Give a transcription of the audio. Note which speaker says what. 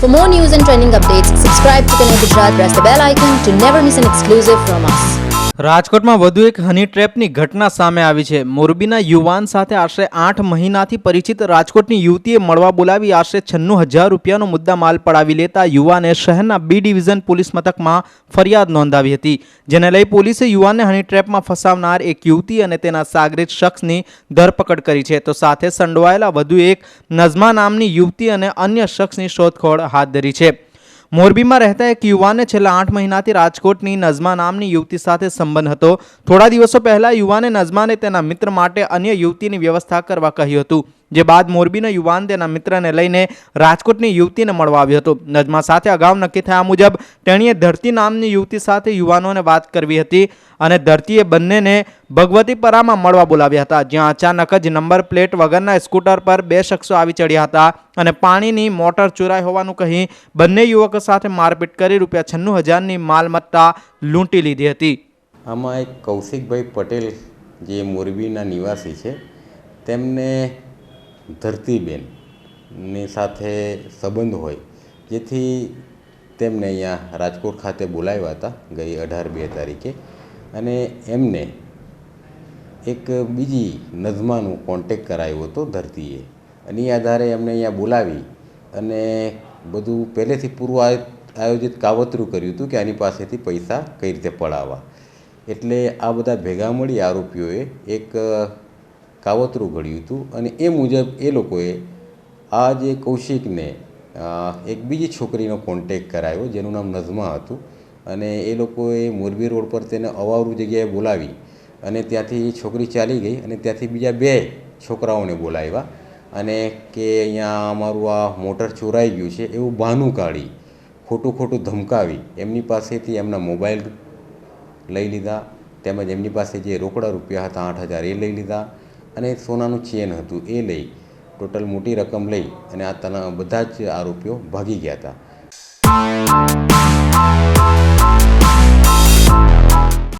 Speaker 1: For more news and trending updates, subscribe to Connect Gujarat, press the bell icon to never miss an exclusive from us.
Speaker 2: રાજકોટમાં વધુ એક હની ટ્રેપની ઘટના સામે આવી છે. મોરબીના યુવાન સાથે આશરે આઠ મહિનાથી પરિચિત રાજકોટની યુવતીએ મળવા બોલાવી આશરે છન્નું હજાર રૂપિયાનો મુદ્દા માલ પડાવી લેતા યુવાને શહેરના બી ડિવિઝન પોલીસ મથકમાં ફરિયાદ નોંધાવી હતી, જેને લઈ પોલીસે યુવાનને હની ટ્રેપમાં ફસાવનાર એક યુવતી અને તેના સાગરિત શખ્સની ધરપકડ કરી છે. તો સાથે સંડોવાયેલા વધુ એક નઝમા નામની યુવતી અને અન્ય શખ્સની શોધખોળ હાથ ધરી છે. મોરબીમાં રહેતા એક યુવાને છેલ્લા આઠ મહિનાથી રાજકોટની નઝમા નામની યુવતી સાથે સંબંધ હતો. થોડા દિવસો પહેલા યુવાને નઝમાને તેના મિત્ર માટે અન્ય યુવતીની વ્યવસ્થા કરવા કહ્યું હતું. જે બાદ મોરબીનો યુવાન તેના મિત્રને લઈને રાજકોટની યુવતીને મળવા આવ્યો હતો. નજમા સાથે અગાઉ નક્કી થયા મુજબ તેણીએ ધરતી નામની યુવતી સાથે યુવાનોને વાત કરવી હતી અને ધરતીએ બંનેને ભગવતીપરામાં મળવા બોલાવ્યા હતા, જ્યાં અચાનક જ નંબર પ્લેટ વગરના સ્કૂટર પર બે શખ્સો આવી ચડ્યા હતા અને પાણીની મોટર ચોરાઈ હોવાનું કહી બંને યુવકો સાથે મારપીટ કરી રૂપિયા છન્નું હજારની માલમત્તા લૂંટી લીધી હતી.
Speaker 3: આમાં એક કૌશિકભાઈ પટેલ, જે મોરબીના નિવાસી છે, તેમને ધરતીબેનની સાથે સંબંધ હોય, જેથી તેમને અહીંયા રાજકોટ ખાતે બોલાવ્યા હતા ગઈ અઢાર બે તારીખે. અને એમને એક બીજી નઝમાનું કોન્ટેક કરાયો હતો ધરતીએ. અને એ આધારે એમને અહીંયા બોલાવી અને બધું પહેલેથી પૂર્વ આયો- આયોજિત કાવતરું કર્યું હતું કે આની પાસેથી પૈસા કઈ રીતે પડાવવા. એટલે આ બધા ભેગા મળી આરોપીઓએ એક કાવતરું ઘડ્યું હતું અને એ મુજબ એ લોકોએ આ જે કૌશિકને એક બીજી છોકરીનો કોન્ટેક કરાયો, જેનું નામ નઝમા હતું. અને એ લોકોએ મોરબી રોડ પર તેને અવાવરું જગ્યાએ બોલાવી અને ત્યાંથી એ છોકરી ચાલી ગઈ અને ત્યાંથી બીજા બે છોકરાઓને બોલાવ્યા અને કે અહીંયા અમારું આ મોટર ચોરાઈ ગયું છે, એવું બહાનું કાઢી, ખોટું ખોટું ધમકાવી, એમની પાસેથી એમના મોબાઈલ લઈ લીધા, તેમજ એમની પાસે જે રોકડા રૂપિયા હતા આઠ હજાર એ લઈ લીધા અને સોનાનું ચેન હતું, એ લઈ ટોટલ મોટી રકમ લઈ અને આ બધા જ આરોપીઓ ભાગી ગયા હતા.